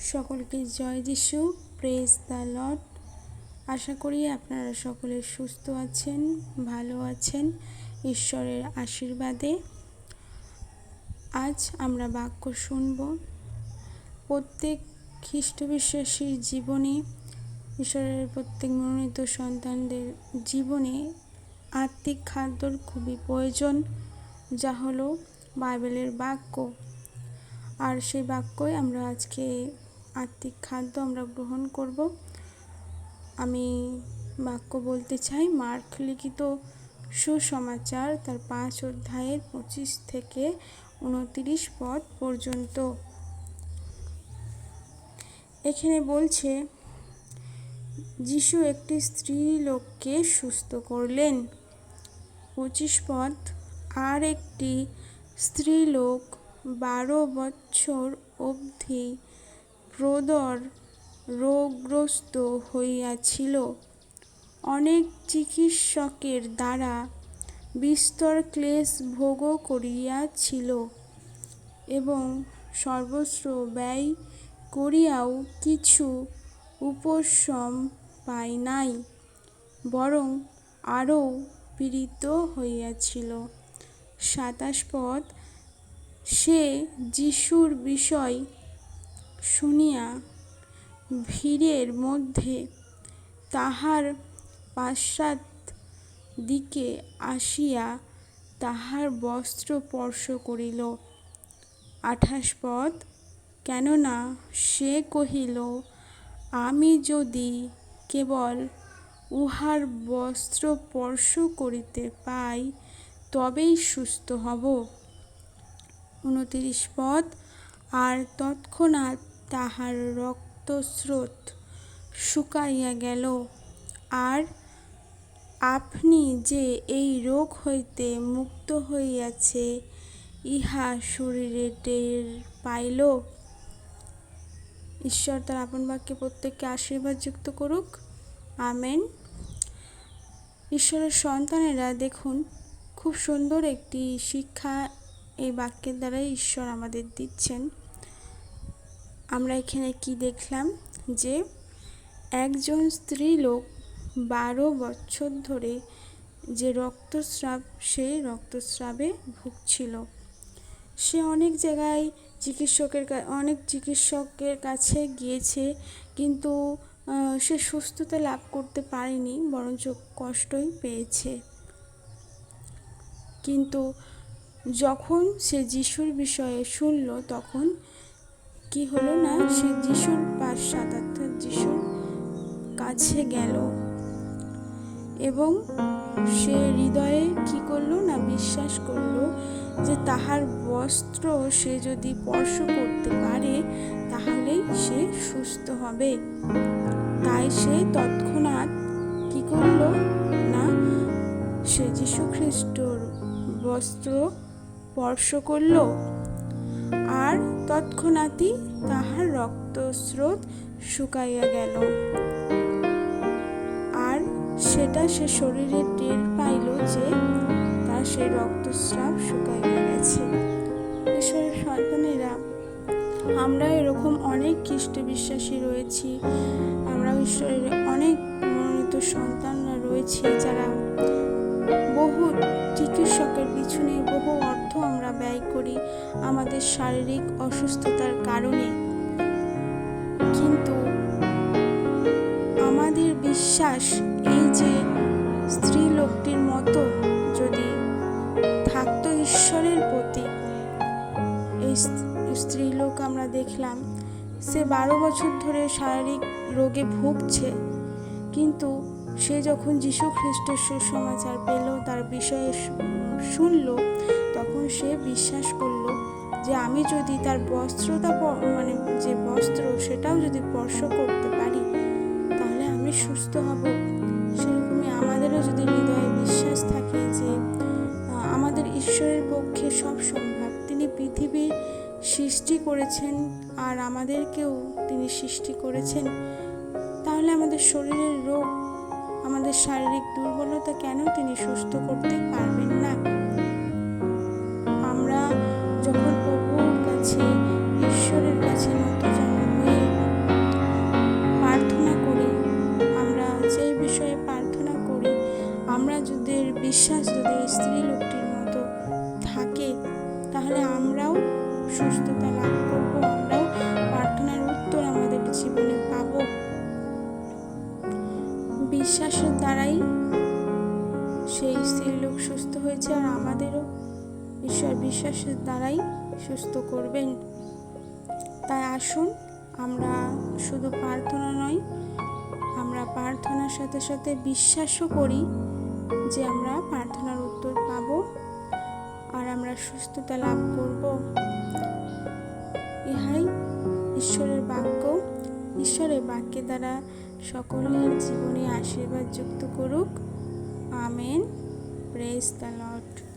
সকলকে জয় যিশু press the lot আশা করি আপনারা সকলে সুস্থ আছেন, ভালো আছেন ঈশ্বরের আশীর্বাদে। আজ আমরা বাক্য শুনব, প্রত্যেক খ্রিস্ট বিশ্বাসীর জীবনে, ঈশ্বরের প্রত্যেক মনোনীত সন্তানদের জীবনে আত্মিক খাদ্যর খুবই প্রয়োজন, যা হলো বাইবেলের বাক্য। আর সেই বাক্যই আমরা আজকে আত্মিক খাদ্য আমরা গ্রহণ করব। আমি বাক্য বলতে চাই, মার্ক লিখিত সুসমাচার তার পাঁচ অধ্যায়ের পঁচিশ থেকে উনতিরিশ পদ পর্যন্ত। এখানে বলছে, যিশু একটি স্ত্রী লোককে সুস্থ করলেন। পঁচিশ পদ, আর একটি স্ত্রীলোক বারো বছর অবধি প্রদর রোগগ্রস্ত হইয়াছিল। অনেক চিকিৎসকের দ্বারা বিস্তর ক্লেশ ভোগ করিয়াছিল এবং সর্বস্ব ব্যয় করিয়াও কিছু উপশম পায় নাই, বরং আরও পীড়িত হইয়াছিল। সাতাশ পদ, সে যিশুর বিষয় শুনিয়া ভিড়ের মধ্যে তাহার পাশ্চাৎ দিকে আসিয়া তাহার বস্ত্র স্পর্শ করিল। আঠাশ পদ, কেননা সে কহিল, আমি যদি কেবল উহার বস্ত্র স্পর্শ করিতে পাই, তবেই সুস্থ হব। উনতিরিশ পদ, আর তৎক্ষণাৎ তাহার রক্তস্রোত শুকাইয়া গেল। আর আপনি যে এই রোগ হইতে মুক্ত হইয়াছে, ইহা শরীরে টের পাইল? ঈশ্বর তার আপন বাক্যে প্রত্যেককে আশীর্বাদ যুক্ত করুক। আমেন। ঈশ্বরের সন্তানেরা দেখুন, খুব সুন্দর একটি শিক্ষা এই বাক্যের দ্বারাই ঈশ্বর আমাদের দিচ্ছেন। আমরা এখানে কি দেখলাম? যে একজন স্ত্রী লোক বারো বছর ধরে যে রক্তস্রাব, সে রক্তস্রাবে ভুগছিল। সে অনেক জায়গায় চিকিৎসকের অনেক চিকিৎসকের কাছে গিয়েছে, কিন্তু সে সুস্থতা লাভ করতে পারেনি, বরঞ্চ কষ্টই পেয়েছে। কিন্তু যখন সে যিশুর বিষয়ে শুনল, তখন কি হলো না? সে যিশুর পাশ্চাৎ অর্থাৎ যিশুর কাছে গেল। এবং সে হৃদয়ে কি করল না? বিশ্বাস করল যে তাহার বস্ত্র সে যদি স্পর্শ করতে পারে, তাহলেই সে সুস্থ হবে। তাই সে তৎক্ষণাৎ কি করল না? সে যীশু খ্রিস্টর বস্ত্র স্পর্শ করল। আর তৎক্ষণাৎই তাহার রক্তস্রোত শুকাইয়া গেল। আর সেটা সে শরীরে টের পাইল যে তার সেই রক্তস্রাব শুকাইয়া গেছে। ঈশ্বরের সন্তানেরা, আমরা এরকম অনেক খ্রিস্ট বিশ্বাসী রয়েছি আমরা ঈশ্বরের অনেক মনোনীত সন্তানরা রয়েছি যারা বহু চিকিৎসকের পিছনে করি আমাদের শারীরিক অসুস্থতার কারণে। কিন্তু আমাদের বিশ্বাস এই যে স্ত্রী লোকটির মতো যদি থাকতো ঈশ্বরের প্রতি, এই স্ত্রী লোক আমরা দেখলাম, সে বারো বছর ধরে শারীরিক রোগে ভুগছে। কিন্তু সে যখন যীশু খ্রিস্টের সুসমাচার পেল, তার বিষয়ে শুনল সে বিশ্বাস করল যে আমি যদি তার বস্ত্রতা মানে যে বস্ত্র সেটাও যদি স্পর্শ করতে পারি, তাহলে আমি সুস্থ হব। সেরকমই আমাদেরও যদি হৃদয়ে বিশ্বাস থাকে যে আমাদের ঈশ্বরের পক্ষে সব সম্ভব। তিনি পৃথিবী সৃষ্টি করেছেন আর আমাদেরকেও তিনি সৃষ্টি করেছেন। তাহলে আমাদের শরীরের রোগ, আমাদের শারীরিক দুর্বলতা কেন তিনি সুস্থ করতে পারবেন? লাভ করব, আমরাও প্রার্থনার উত্তর আমাদের জীবনে পাব। বিশ্বাসের দ্বারাই সেই স্ত্রীলোক সুস্থ হয়েছে আর আমাদেরও ঈশ্বর বিশ্বাসের দ্বারাই সুস্থ করবেন। তাই আসুন, আমরা শুধু প্রার্থনা নয়, আমরা প্রার্থনার সাথে সাথে বিশ্বাসও করি যে আমরা প্রার্থনার উত্তর পাব। আর আমরা সুস্থতা লাভ করব। ইহাই ঈশ্বরের বাক্য ঈশ্বরের বাক্যে দ্বারা সকলের জীবনে আশীর্বাদ যুক্ত করুক। আমেন। Press the Lord